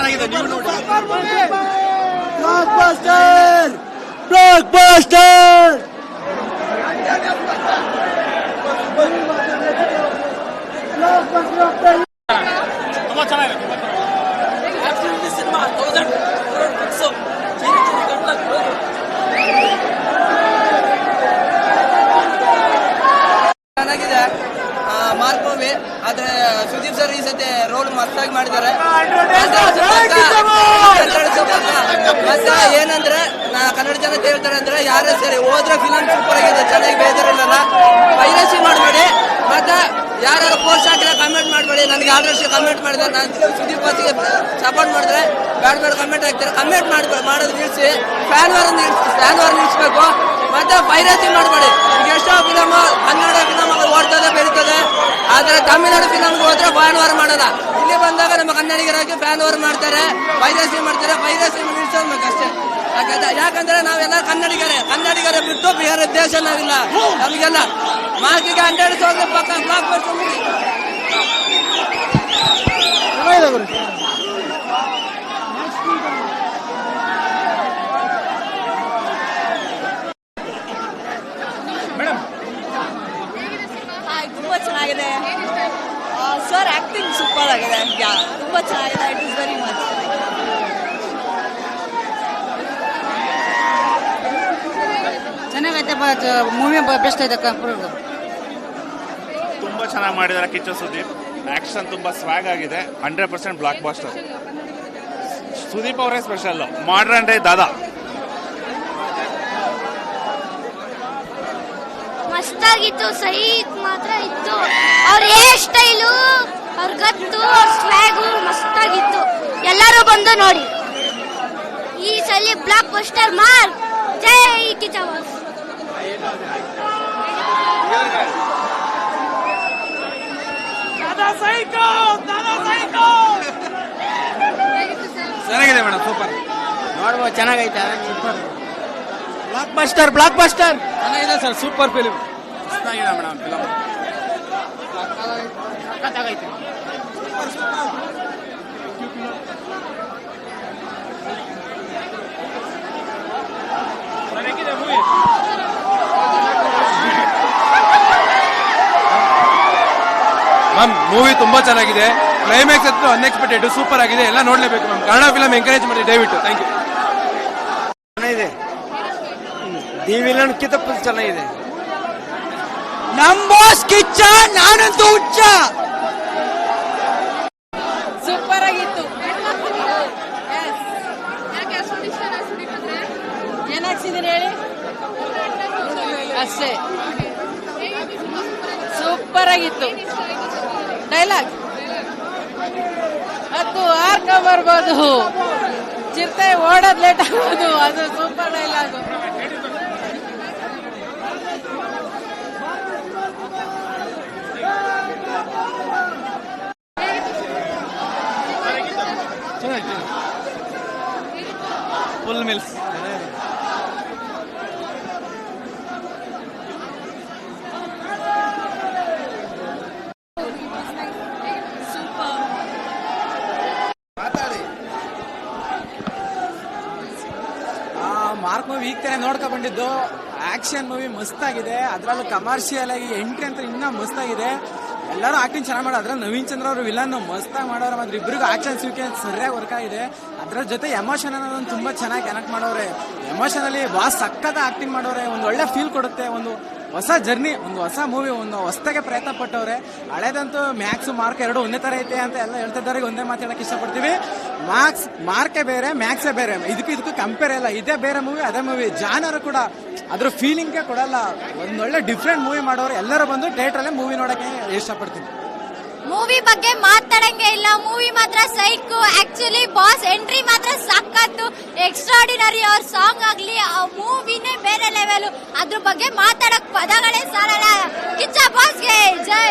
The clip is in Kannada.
ಚೆನ್ನಾಗಿದೆ ನೀವು ನೋಡಿ. ಬ್ಲಾಕ್ ಬಾಸ್ಟರ್ ಬ್ಲಾಕ್ ಬಾಸ್ಟರ್ ತುಂಬಾ ಚೆನ್ನಾಗಿದೆ ಸಿನಿಮಾ ತೌಸಂಡ್ ಫಿಕ್ಸ್ ಚೆನ್ನಾಗಿದೆ ಮಾರ್ಕ್ ಮೂವಿ ಆದ್ರೆ ಸುದೀಪ್ ಸರ್ ಈ ಸತಿ ರೋಲ್ ಮಸ್ತಾಗಿ ಮಾಡಿದ್ದಾರೆ. ಮತ್ತೆ ಏನಂದ್ರೆ ನಾ ಕನ್ನಡ ಜನ ಹೇಳ್ತಾರೆ ಅಂದ್ರೆ ಯಾರೇ ಸರಿ ಹೋದ್ರೆ ಫಿಲಂ ಸೂಪರ್ ಆಗಿದೆ ಚೆನ್ನಾಗಿ ಬೇಜಾರಿಲ್ಲ ಪೈರಸಿ ಮಾಡಬೇಡಿ. ಮತ್ತೆ ಯಾರು ಪೋಸ್ಟ್ ಹಾಕಿದ್ರೆ ಕಮೆಂಟ್ ಮಾಡಬೇಡಿ. ನನಗೆ ಆದರ್ಶ ಕಮೆಂಟ್ ಮಾಡಿದ್ರೆ ನಾನು ಸುದೀಪ್ ಬಾಸಿಗೆ ಸಪೋರ್ಟ್ ಮಾಡಿದ್ರೆ ಬೇಡ ಬೇಡ ಕಮೆಂಟ್ ಹಾಕ್ತಾರೆ? ಕಮೆಂಟ್ ಮಾಡಿ ಮಾಡೋದು ನಿಲ್ಸಿ. ಫ್ಯಾನ್ ವಾರ ನಿಲ್ಸಿ ಫ್ಯಾನ್ ವಾರ ನಿಲ್ಸ್ಬೇಕು. ಮತ್ತೆ ಪೈರಸಿ ಮಾಡಬೇಡಿ. ಎಷ್ಟೋ ಫಿಲಮ್ ಕನ್ನಡ ಫಿಲಮ್ ಓಡ್ತದೆ ಬೆಳೀತದೆ ಆದ್ರೆ ತಮಿಳ್ನಾಡು ಫಿಲಮ್ಗೆ ಹೋದ್ರೆ ಫ್ಯಾನ್ ಓವರ್ ಮಾಡಲ್ಲ. ಇಲ್ಲಿ ಬಂದಾಗ ನಮ್ಮ ಕನ್ನಡಿಗರಾಗಿ ಫ್ಯಾನ್ ಓವರ್ ಮಾಡ್ತಾರೆ. ಪೈರಸಿ ಮಾಡ್ತಾರೆ. ನಿಲ್ಸೋದು ಅಷ್ಟೇ. ಯಾಕಂದ್ರೆ- ಯಾಕಂದ್ರೆ ನಾವೆಲ್ಲ ಕನ್ನಡಿಗರೇ. ಕನ್ನಡಿಗರೇ ಬಿಟ್ಟು ಬೇರೆ ದೇಶ ನಾವಿಲ್ಲ. ನಮಗೆಲ್ಲ ಮಾರ್ಕಿಗೆ ಹಂಡ್ರೆಡ್ ಹೋದ್ರೆ ಪಕ್ಕ ಬ್ಲಾಕ್ ಬರ್ತು ಹಾಯ್ ತುಂಬ ಚೆನ್ನಾಗಿದೆ ಸರ್ ಆಕ್ಟಿಂಗ್ ಸೂಪರ್ ಆಗಿದೆ. ಯಾ ತುಂಬ ಚೆನ್ನಾಗಿದೆ. ಇಟ್ ಇಸ್ ವೆರಿ ಮಚ್ ಚೆನ್ನಾಗೈತೆ ಮೂವಿ ಬೆಸ್ಟ್ ಐತೆ ಕಪೂರ್ದು ತುಂಬಾ ಚೆನ್ನಾಗಿ ಮಾಡಿದ್ದಾರೆ ಕಿಚ್ಚು ಸುದೀಪ್. ಆಕ್ಷನ್ ತುಂಬಾ ಸ್ವಾಗ್ ಆಗಿದೆ. Hundred percent blockbuster Sudeep ಅವರೇ ಸ್ಪೆಷಲ್ ಮಾಡ್ರನ್ ಡೇ ದಾದಾ. ಮಸ್ತಾಗಿತ್ತು ಸಹಿ ಮಾತ್ರ ಇತ್ತು. ಅವ್ರ ಸ್ವ್ಯಾಗು ಮಸ್ತಾಗಿತ್ತು. ಎಲ್ಲರೂ ಬಂದು ನೋಡಿ. ಈ ಸಲ ಬ್ಲಾಕ್ ಬಸ್ಟರ್ ಮಾರ್ ಜೈ ಕಿಚವಾಸ್ ಚೆನ್ನಾಗಿದೆ ಮೇಡಮ್ ಸೂಪರ್ ನೋಡ್ಬೋದು ಚೆನ್ನಾಗೈತೆ. ಬ್ಲಾಕ್ ಬಸ್ಟರ್ ಬ್ಲಾಕ್ ಬಸ್ಟರ್ ಚೆನ್ನಾಗಿದೆ ಸರ್ ಸೂಪರ್ ಫಿಲಿಮ್ ಚೆನ್ನಾಗಿದೆ ಮೇಡಮ್ ಫಿಲಮ್ ಮ್ಯಾಮ್ ಮೂವಿ ತುಂಬಾ ಚೆನ್ನಾಗಿದೆ. ಕ್ಲೈಮ್ಯಾಕ್ಸ್ ಹತ್ರ ಅನ್ಎಕ್ಸ್ಪೆಕ್ಟೆಡ್ ಸೂಪರ್ ಆಗಿದೆ. ಎಲ್ಲ ನೋಡ್ಲೇಬೇಕು ಮ್ಯಾಮ್ ಕನ್ನಡ ಫಿಲಮ್ ಎಂಕರೇಜ್ ಮಾಡಿ ದಯವಿಟ್ಟು. ಥ್ಯಾಂಕ್ ಯು ಚೆನ್ನಾಗಿದೆ. ದಿ ವಿಲನ್ ಕಿಂತ ಫುಲ್ ಚೆನ್ನಾಗಿದೆ. ನಮ್ಮ ಬಾಸ್ ಕಿಚ್ಚ ನಾನಂತೂ ಹುಚ್ಚ ಸೂಪರ್ ಆಗಿತ್ತು ಏನ್ ಹಾಕ್ಸಿದೀನಿ ಹೇಳಿ ಅಷ್ಟೇ. ಸೂಪರ್ ಆಗಿತ್ತು ಡೈಲಾಗ್. ಅದು ಆರ್ಕ ಬರ್ಬೋದು. ಚಿರತೆ ಓಡೋದ್ ಲೇಟ್ ಆಗೋದು ಅದು super dialogue full meals Mark movie ಈಗ ತಾನೇ ನೋಡ್ಕೊ ಬಂದಿದ್ದು. ಆಕ್ಷನ್ ಮೂವಿ ಮಸ್ತಾಗಿದೆ. ಅದ್ರಲ್ಲೂ ಕಮರ್ಷಿಯಲ್ ಆಗಿ ಎಂಟ್ರಿ ಅಂತ ಇನ್ನ ಮಸ್ತಾಗಿದೆ. ಎಲ್ಲರೂ ಆಕ್ಟಿಂಗ್ ಚೆನ್ನಾಗಿ ಮಾಡೋ ಅದ್ರಲ್ಲಿ ನವೀನ್ ಚಂದ್ರ ಅವರು ವಿಲನ್ ಮಸ್ತಾಗಿ ಮಾಡೋರು. ಮಾತ್ರ ಇಬ್ಬರಿಗೂ ಆಕ್ಷನ್ ಸಿಕ್ಕಿ ಸರಿಯಾಗಿ ವರ್ಕ್ ಆಗಿದೆ. ಅದ್ರ ಜೊತೆ ಎಮೋಷನ್ ಅನ್ನೋದು ತುಂಬಾ ಚೆನ್ನಾಗಿ ಕನೆಕ್ಟ್ ಮಾಡೋರೆ. ಎಮೋಷನಲ್ಲಿ ಬಾ ಸಕ್ಕತ್ತ ಆಕ್ಟಿಂಗ್ ಮಾಡೋರೆ. ಒಂದು ಒಳ್ಳೆ ಫೀಲ್ ಕೊಡುತ್ತೆ. ಒಂದು ಹೊಸ ಜರ್ನಿ, ಒಂದು ಹೊಸ ಮೂವಿ ಒಂದು ಹೊಸದಾಗೆ ಪ್ರಯತ್ನ ಪಟ್ಟವ್ರೆ. ಹಳೇದಂತೂ ಮ್ಯಾಕ್ಸ್ ಮಾರ್ಕ್ ಎರಡು ಒಂದೇ ತರ ಐತೆ ಅಂತ ಎಲ್ಲ ಹೇಳ್ತಿದ್ದಾರೆ ಒಂದೇ ಮಾತಾಡಕ್ಕೆ ಇಷ್ಟಪಡ್ತೀವಿ. ಮಾರ್ಕ್ಸ್ ಮಾರ್ಕೆ ಬೇರೆ ಮ್ಯಾಕ್ಸೇ ಬೇರೆ. ಇದಕ್ಕೂ ಇದಕ್ಕೂ ಕಂಪೇರ್ ಇಲ್ಲ. ಇದೇ ಬೇರೆ ಮೂವಿ ಅದೇ ಮೂವಿ ಜಾನರ್ ಕೂಡ ಅದ್ರ ಫೀಲಿಂಗೇ ಕೊಡಲ್ಲ. ಒಂದೊಳ್ಳೆ ಡಿಫ್ರೆಂಟ್ ಮೂವಿ ಮಾಡೋರು ಎಲ್ಲರೂ ಬಂದು ಥಿಯೇಟ್ರಲ್ಲೇ ಮೂವಿ ನೋಡಕ್ಕೆ ಇಷ್ಟಪಡ್ತೀನಿ. ಮೂವಿ ಬಗ್ಗೆ ಮಾತಾಡಂಗೆ ಇಲ್ಲ. ಮೂವಿ ಮಾತ್ರ ಸೈಕು ಆಕ್ಚುಲಿ ಬಾಸ್ ಎಂಟ್ರಿ ಮಾತ್ರ ಸಕ್ಕತ್ತು ಎಕ್ಸ್ಟ್ರಾಡಿನರಿ ಅವ್ರ ಸಾಂಗ್ ಆಗ್ಲಿ, ಆ ಮೂವಿನೇ ಬೇರೆ ಲೆವೆಲ್ ಅದ್ರ ಬಗ್ಗೆ ಮಾತಾಡಕ್ ಪದಗಳೇ ಸಾಲಲ್ಲ. ಕಿಚ್ಚ ಬಾಸ್ಗೆ ಜೈ.